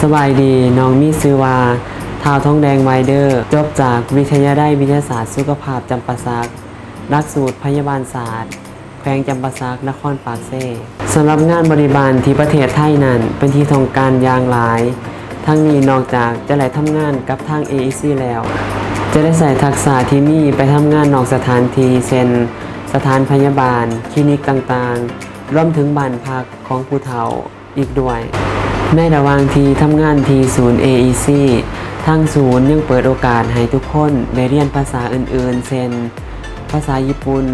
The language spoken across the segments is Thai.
สบายดีน้องมีซื้อว่าท้าวทองแดงไวเดอร์ จบจากวิทยาได้วิทยาศาสตร์สุขภาพจำปาสักหลักสูตรพยาบาลศาสตร์ แขวงจำปาสักนครปากเซ่สำหรับงานบริบาลที่ประเทศไทยนั้นเป็นที่ทองการยางหลาย ทั้งนี้นอกจากจะได้ทำงานกับทาง AEC แล้ว จะได้ใส่ทักษะที่มีไปทำงานนอกสถานที่เช่นสถานพยาบาล คลินิกต่างๆ รวมถึงบ้านพักของผู้เฒ่า อีกด้วยในระหว่างที่ทำงานที่ศูนย์ AEC ทางศูนย์ยังเปิดโอกาสให้ทุกคนได้เรียนภาษาอื่นๆ เช่น ภาษาญี่ปุ่น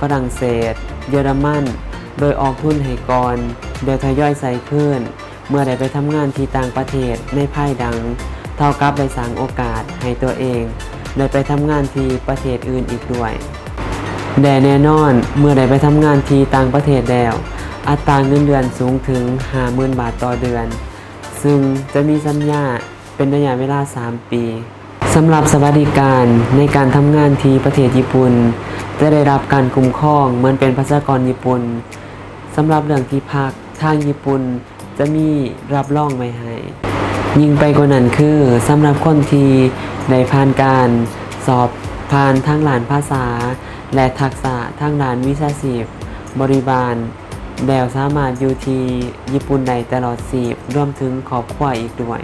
ฝรั่งเศส เยอรมัน โดยออกทุนให้ก่อน โดยทยอยใส่ขึ้น เมื่อได้ไปทำงานที่ต่างประเทศในภายดัง เท่ากับได้สร้างโอกาสให้ตัวเองได้ไปทำงานที่ประเทศอื่นอีกด้วยแต่แน่นอนเมื่อได้ไปทำงานที่ต่างประเทศแล้ว อัตราเงินเดือนสูงถึง 50,000 บาทต่อเดือน ซึ่งจะมีสัญญาเป็นระยะเวลา 3 ปีสำหรับสวัสดิการในการทำงานที่ประเทศญี่ปุ่น จะได้รับการคุ้มครองเหมือนเป็นภาษากรญี่ปุ่นสำหรับเรื่องที่พักทางญี่ปุ่นจะมีรับรองไว้ให้ยิ่งไปกว่านั้นคือสำหรับคนที่ได้ผ่านการสอบผ่านทางหลานภาษา และทักษะทางด้านวิชาชีพบริบาล แล้วสามารถอยู่ที่ญี่ปุ่นได้ตลอดสีบรวมถึงครอบครัวอีกด้วย